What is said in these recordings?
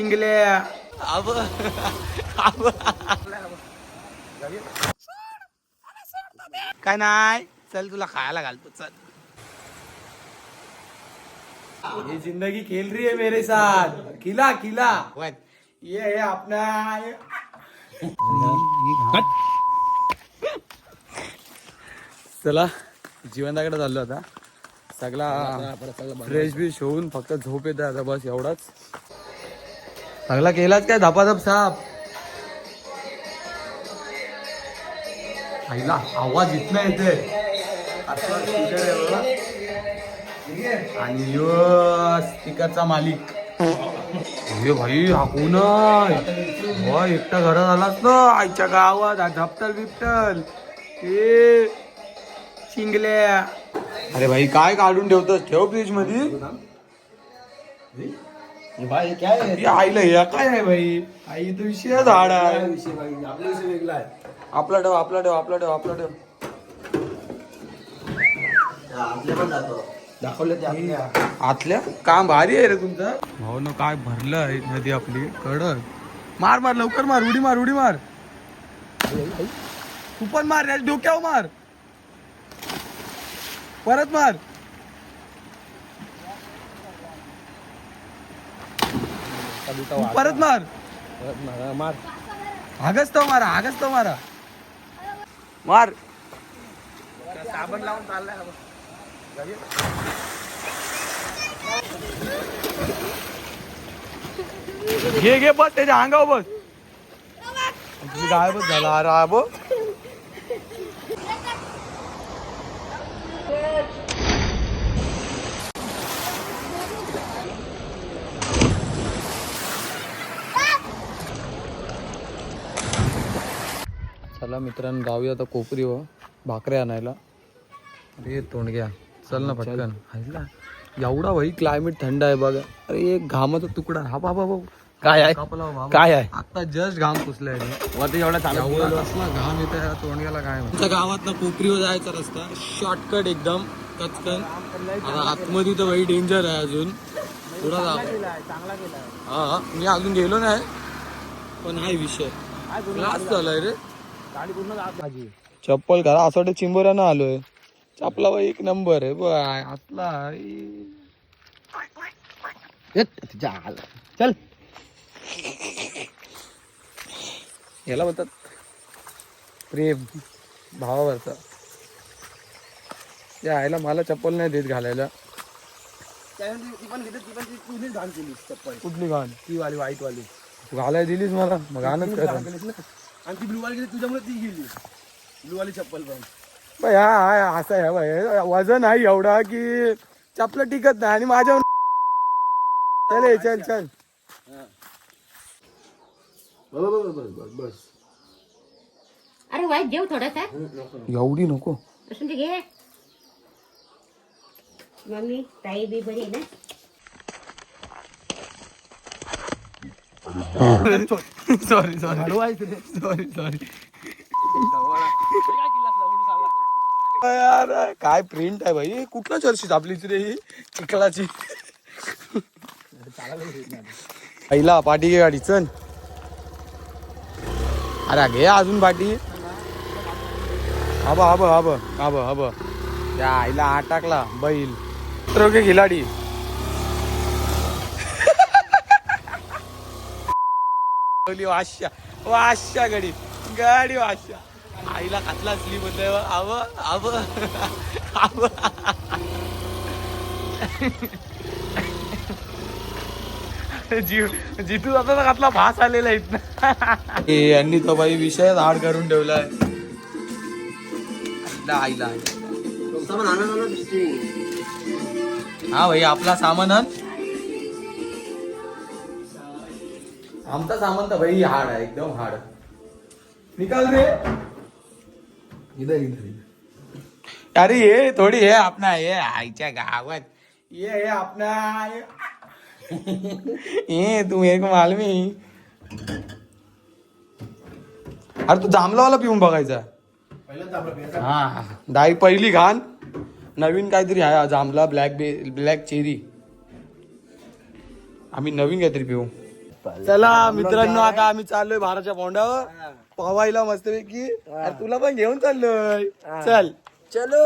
शिंगल्या अब अब काय नाही चल तुला खायला घालतो चल. ये जिंदगी खेल रही है मेरे साथ. खिला खिला. वन ये है अपना चला जीवनदाकडे चाललो आता. सगळा फ्रेश बिश होऊन फक्त झोप येते आता बस एवढाच. सगळा केलाच काय? धपाधप साप. आईला आवाज इथला येते आणि यो स्पीकरचा मालिक. अरे भाई हा कोण हो, एकटा घरात आलाच ना? आईच्या गावात हा झपटल बिपटल. ए शिंगल्या. अरे भाई काय काढून ठेवतोस? ठेव फ्रीजमध्ये भाई क्या है आईला हे काय आहे भाई आई तर विषय झाड आहे विषय भाई आपला विषय वेगळा आहे. आपला ठेव आपला ठेव आपला ठेव आपला ठेव. आपल्या पण जातो दाखवले ते आपल्या. आतल्या? काम भारी आहे रे तुमचं. हो ना काय भरलं आहे नदी आपली? कडक. मार मार लवकर मार उडी मार उडी मार. तू पण मार या डोक्यावर मार. परत मार. तू परत मार. मार हागच तो मारा हागच तो मारा. मार. साबण लावून चाललाय घे घे बस त्याच्या अंगावर बस. गायबच झाला अरे आबो चला मित्रांनो जाऊया आता कोपरी व भाकरे आणायला. अरे तोंडग्या चल ना पटकन. हायला एवढा भाई क्लायमेट थंड आहे बघा. अरे एक घामाचा तुकडा. हा बाबा बाबा काय आहे? काय आहे? आता जस्ट घाम पुसलाय. वरती एवढा कसला घाम येत आहे तोंडग्याला काय आमच्या गावात ना कोपरीवर जायचा रस्ता. शॉर्टकट एकदम. कचकन. आता आतमध्ये तर भाई डेंजर आहे अजून. थोडा हा हा. मी अजून गेलो नाही. पण हा विषय. झालाय रे. चप्पल करा असं वाटतं चिंबोऱ्यानं आलोय. चपला एक नंबर आहे. बाय आतला चल. याला म्हणतात प्रेम भावावरचा. या आईला मला चप्पल नाही देत घालायला. कुठली घाण? ती वाली व्हाईट वाली. तू घालायला दिलीस मला. मग घाणच आणि ती ब्लू वाली गेली तुझ्यामुळे ती गेली. ब्लू वाली चप्पल पण. बाई हा हा असं आहे बाई. वजन आहे एवढा की चपला टिकत नाही आणि माझ्या चल चल चल. बस बस बस बस बस अरे वाईट जेव थोडासा. एवढी नको. घे. मम्मी ताई बी बरी आहे ना? सॉरी सॉरी सॉरी सॉरी यार काय प्रिंट आहे भाई? कुठला जर्सी आपलीच रे ही? चिखलाची. पहिला पाठी घे गाडी चल. अरे घे अजून पाठी हब हब हब हब हब त्या आईला आत टाकला बैल. तर खिलाडी. वाशा वाशा गाडी गाडी वाशा आईला कातला स्लीप होत आव आव आव. जीव जाता घातला भास आलेला इथं यांनी तो बाई विषयच हाड करून ठेवलाय. आईला. हा भाई आपला सामान आमचा सामान तर भाई हाड आहे एकदम हाड निकाल रे. इधर इधर अरे ये थोडी हे आपणा ये आईच्या गावात. ये हे आपणा ये तू मेरे को मालूम ही अरे तू जांभलावाला पिऊन बघायचा. हा दाई पहिली घाण. नवीन काहीतरी आहे जांभला ब्लॅक बे ब्लॅक चेरी. आम्ही नवीन काहीतरी पिऊ. चला मित्रांनो आता आम्ही चाललोय भाराच्या पोंडावर पवायला मस्तपैकी. अरे तुला पण घेऊन चाललोय. चल. चलो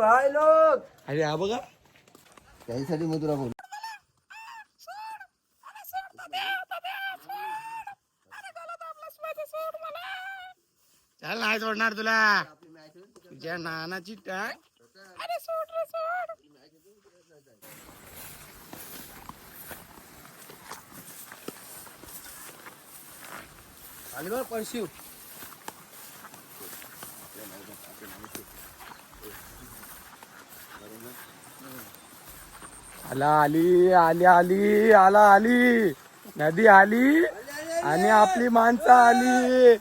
भाई लोग. अरे हा बघा. त्याच्यासाठी मग तुला बोल. चल नाही सोडणार तुला. तुझ्या नानाची टाक अरे सोड रे सोड आला आली आली आली आला आली. नदी आली आणि आपली माणसं आली.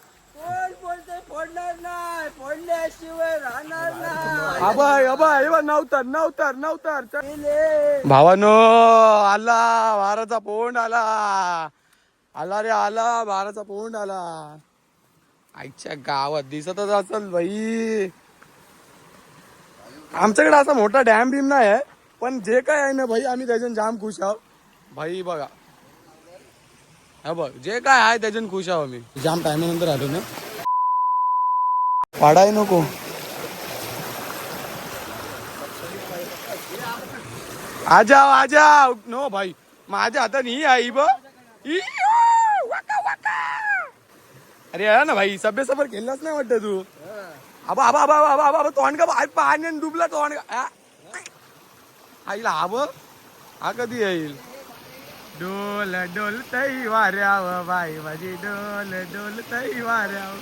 अबाय अबा नवतर नवतर नवतर. भावानो आला भाराचा पोंड आला. आला रे आला. भाराचा पोंड आला. आईच्या गावात दिसतच असल भाई आमच्याकडे असा मोठा डॅम बिम नाही आहे पण जे काय आहे ना भाई आम्ही त्याच्यानं जाम खुश आहोत. भाई बघा. हा बघ जे काय आहे त्याच्यानं खुश आहोत आम्ही. जाम टायमानंतर आलो ना. पाडाय नको. आ जाओ आ जाओ. नो भाई माझ्या हातात ही आई ब इयो, वाका, वाका. अरे यार ना भाई सभ्य सफर खेळलाच नाही वाटत तू? आबा आबा आबा आबा आबा आबा तोंड का भाई पाण्याने डुबला तोंड का? आईला आब हा कधी येईल? डोल डोल तई वाऱ्याव बाई माझी डोल डोल तई वाऱ्याव.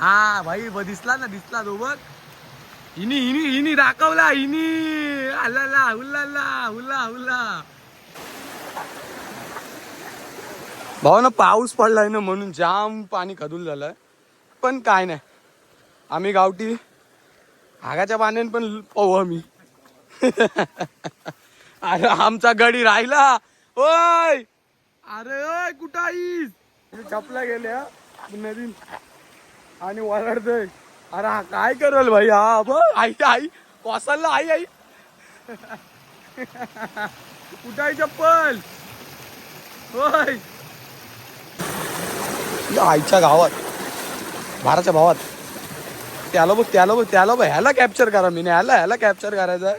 हा भाई ब दिसला ना दिसला तो बघ. हिनी हिनी हिनी दाखवला हिनी. आलाला हुल्लाला हुल्ला हुल्ला भाऊ ना पाऊस पडलाय ना म्हणून जाम पाणी खदूल झालंय. पण काय नाही. आम्ही गावठी हागाच्या पाण्याने पण पाहू आम्ही. अरे आमचा गडी राहिला. ओय! अरे ओय कुठं आईस? चपला गेल्या नदीन आणि वरडतोय अरे हा काय करल भाई? हा बघ. आई आई कोसलला आई आई. कुठं आई चप्पल? होय आईच्या गावात भाराच्या भावात. त्याला बघ त्याला बघ त्याला बघ. ह्याला कॅप्चर करा मी ह्याला ह्याला कॅप्चर करायचं.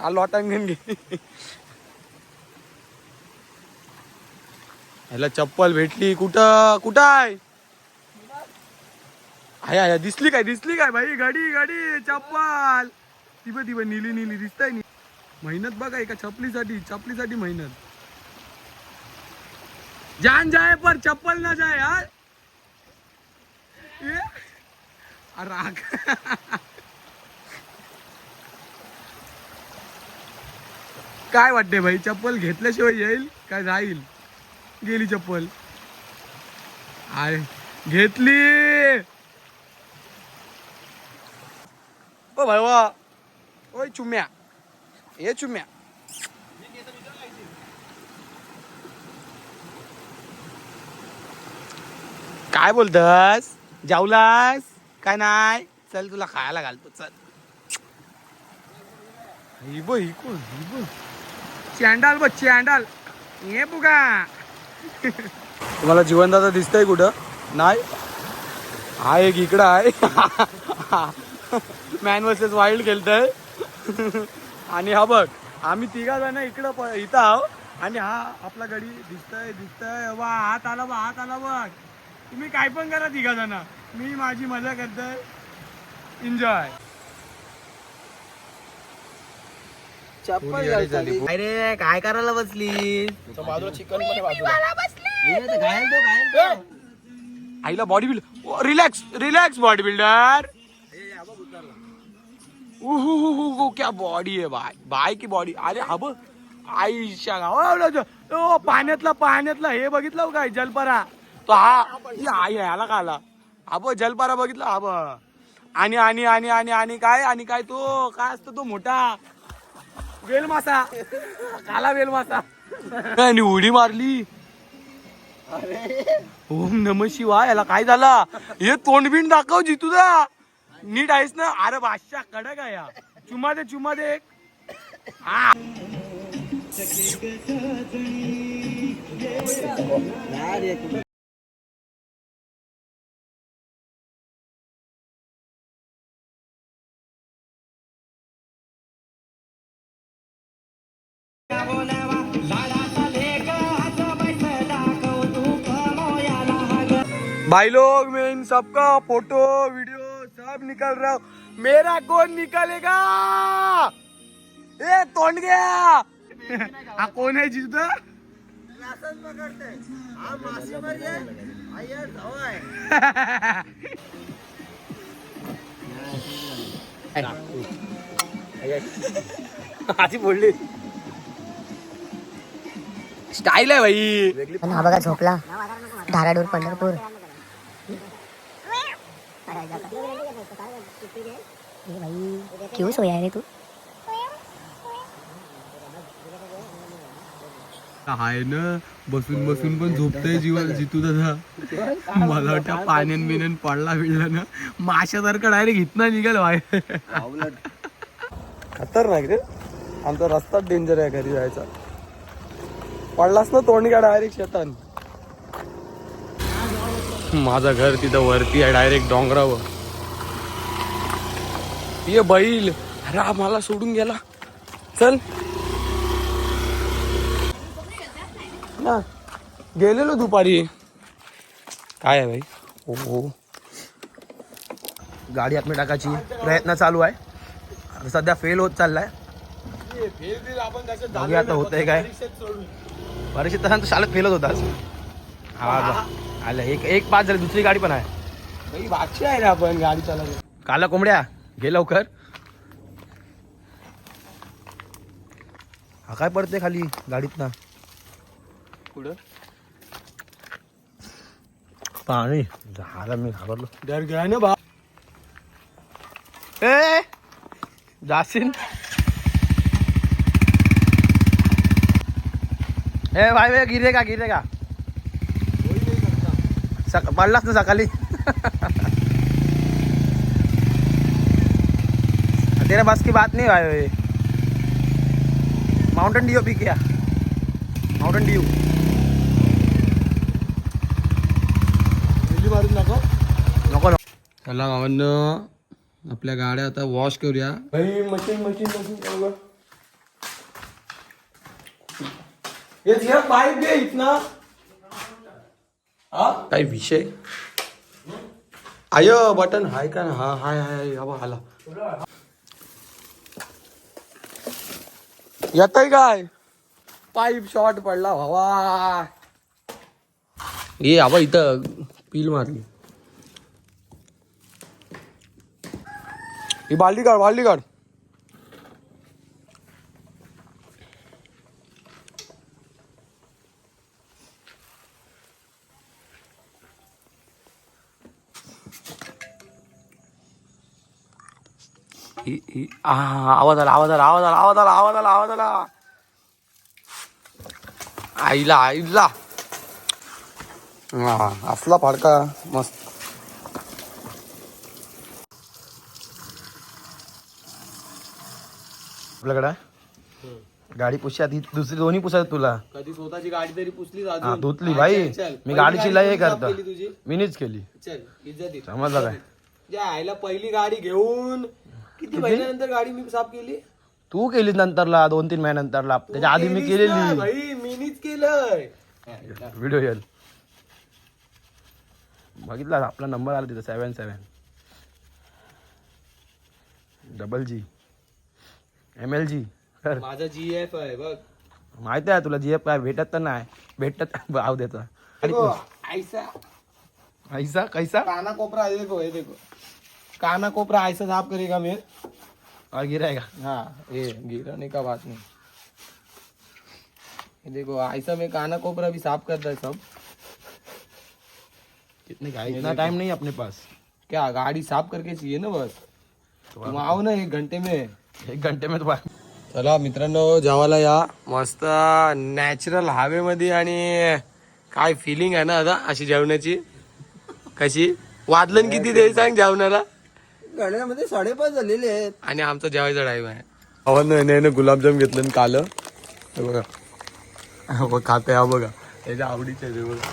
हा लोटांगण घे. ह्याला चप्पल भेटली. कुठं कुठं आहे? आहे आहे. दिसली काय दिसली काय भाई गाडी गाडी चप्पल. ती बघ ती बघ निली निली दिसताय नी. मेहनत बघा एका चपलीसाठी चपलीसाठी मेहनत. जान जाय पर चप्पल ना जाय यार राग. काय वाटते भाई? चप्पल घेतल्याशिवाय येईल काय जाईल? गेली चप्पल. आय घेतली. ओ भाई वा ओय चुम्या. ये चुम्या. काय बोलतस? जाऊलास काय नाही चल तुला खायला घालतो चल. ही ही ही बघ. चॅन्डाल बघ चॅन्डाल ये बुगा. तुम्हाला जीवनदादा दिसतंय कुठं? नाही? हा एक इकडं आहे. मॅन वर्सेस वाईल्ड खेळतय. आणि हा बघ आम्ही तिघा जण इकडं इथं आहो. आणि हा आपला गडी दिसतय दिसतय. वा हात आला बा हात आला बघ. तुम्ही काय पण करा तिघा जण मी माझी मजा करतोय. एन्जॉय. अरे काय करायला बसली. आईला body build relax relax body builder उहू क्या बॉडी आहे बाय बाय की बॉडी अरे हा बघ. आईच्या गावा ओ पाण्यातला पाण्यातला हे बघितलं काय जलपरा? तो हा ही आई ह्याला का आला? जलपारा बघ बघितला अब आणि आणि आणि आणि आणि काय आणि काय तो? काय असतो तो मोठा? वेलमासा. काला वेलमासा. आणि उडी मारली. ओम नम शिवाय याला काय झाला? हे तोंडबिंड दाखव जी तुझा नीट आहेस ना? अरे बादशा कडक आहे या चुमा दे चुमा दे एक. हा. भाई लोग मैं इन सबका फ़ोटो वीडियो सब निकल रहा हूँ। मेरा कौन निकलेगा। ए तोंड गया। हा कोण आहे जिथं आधी बोलली स्टाईल आहे भाई हा। बघा झोपला। धाराडूर पंढरपूर। ए भाई क्यों सोया रे तू हाय ना बसून बसून पण झोपतय जीवा जितू दादा मला वाटतं पाण्यान बिण्यान पडला बिडला ना माशासारखं डायरेक्ट इथनं निघाल बाहेर खतरनाक रे. आमचा रस्ता डेंजर आहे घरी जायचा. पडलास ना तोंडी का डायरेक्ट शेतान? माझं घर तिथं वरती आहे डायरेक्ट डोंगरावर. ये बैल. अरे मला सोडून गेला. चल. ना गेलेलो दुपारी. काय आहे भाई? हो हो गाडी आतमध्ये टाकायची. प्रयत्न चालू आहे. सध्या फेल होत चाललाय. आता आता होतंय काय. परीक्षेत तसा शाळेत फेलच होता हा आलं एक एक पाच झाले दुसरी गाडी पण आहे. बादशाह आहे रे आपण गाडी चालवतो काला कोंबड्या घे लवकर. हा काय पडते खाली गाडीत ना पुढं पाणी. झालं मी घाबरलो. डर गया ना बा ए जासीन ए भाई भाई गिरे का गिरे का सक पडलास ना सकाळी. तेरा बस की बात नहीं भाई माउंटेन ड्यू पी क्या. माउंटेन ड्यू नको नको. नको चला भावांनो आपल्या गाड्या आता वॉश करूया. भाई मशीन मशीन मशीन ये पाईप काही विषय? आय बटन हाय का हा हाय हाय. हा बघ, आला. येतय काय? पाईप शॉर्ट पडला भावा. ये आबा इथं पील मारली. ही बाल्टी काढ बाल्टी काढ. आवाज आला आवाज आला आवाज आला आवाज आला आवाज आला आवाज आला. आईला आईला. हा असला फाडका मस्त. आपल्याकडे? गाडी पुशी आधी दुसरी दोन्ही पुसायचं तुला. कधी स्वतःची गाडी तरी पुसली हा धुतली भाई मी गाडीची लय हे करतो. मीनीच केली. चल इज्जत समजलं काय? आईला पहिली गाडी घेऊन किती महिन्यानंतर गाडी मी साफ केली? तू केलीस नंतरला दोन तीन महिन्यानंतरला त्याच्या आधी मी केलेली. भाई मीनीच केलंय. व्हिडिओ येईल. बघितला आपला नंबर आला तिथं seven seven double G M L G माझा जी एफ आहे बघ. माहिती आहे तुला जी एफ काय भेटत तर नाही. भेटत भाव देतो. ऐसा. ऐसा कैसा? काना कोपरा है देखो ये देखो. काना कोपरा ऐसा साफ करेगा मैं और गिराएगा। हाँ ये गिराने का बात नहीं। ये देखो ऐसा मैं काना कोपरा भी साफ करता है सब। कितने का? इतना टाइम नहीं अपने पास। क्या गाड़ी साफ करके चाहिए ना बस? तुम आओ ना एक घंटे में। एक घंटे में तो चला मित्रांनो जेवायला या। मस्त नॅचरल हवेमध्ये आणि काय फिलिंग आहे ना आता अशी जेवणाची? कशी? वादलन किती दे सांग जेवणाला. गाड्यामध्ये साडेपाच झालेले आहेत. आणि आमचा जेवायचा टाईम आहे. अवन गुलाबजाम घेतलं काल. हे बघा. हा बघ खाते हा बघा. त्याच्या आवडीचे आहे ते बघा.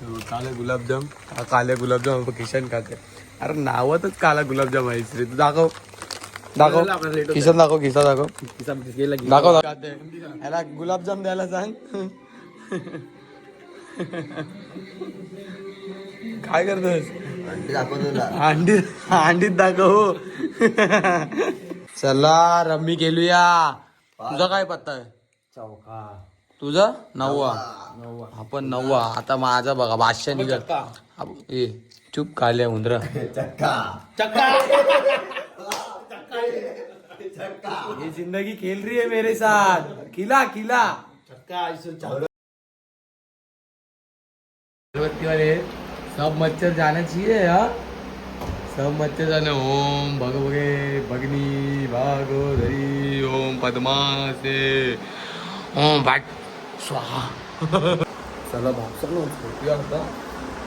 हे बघ, काले गुलाबजाम. हा काले गुलाबजाम किशन खाते अरे नावातच काला गुलाबजाम आहे रे तू दाखव. दाखव. किशन दाखव किसा दाखव. दाखव दाखव. याला गुलाबजाम द्यायला सांग. काय करतोस अंडी अंडीत दाखव. चला रम्मी केलूया तुझा काय पत्ता आहे? तुझा? नववा. आपण नववा. आता माझा बघा बादशाह निघत ए चुप काल्या उंदरा. ये जिंदगी खेल रही है मेरे साथ. खिला खिला. अगरबत्ती वाले सब मच्छर जाना चाहिए हाँ सब मच्छर जाने ओम भग भगे भगनी भागोदरी ओम पद्मा से ओम भाट स्वाहा। चला भाऊ भेटूया आता।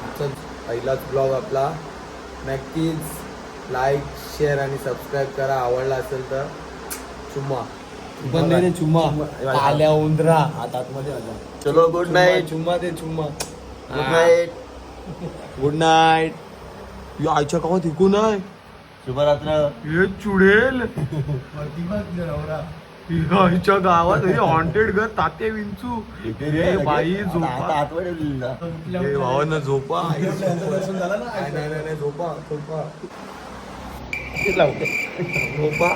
आजचा पहिलाच ब्लॉग आपला. नक्कीच लाईक शेअर आणि सबस्क्राईब करा. आवडला असेल तर. चुम्मा. पण नाही चुम्मा. आल्या उंदरा. चलो गुड नाईट चुम्मा दे चुम्मा. गुड नाईट गुड नाईट या आईच्या गावात ऐकून आहे शुभरात्र हे चुडेल या आईच्या गावात हे हॉन्टेड घर ताते विंचू हे बाई झोपा हे भावांना झोपा नाही, झोपा झोपा झोपा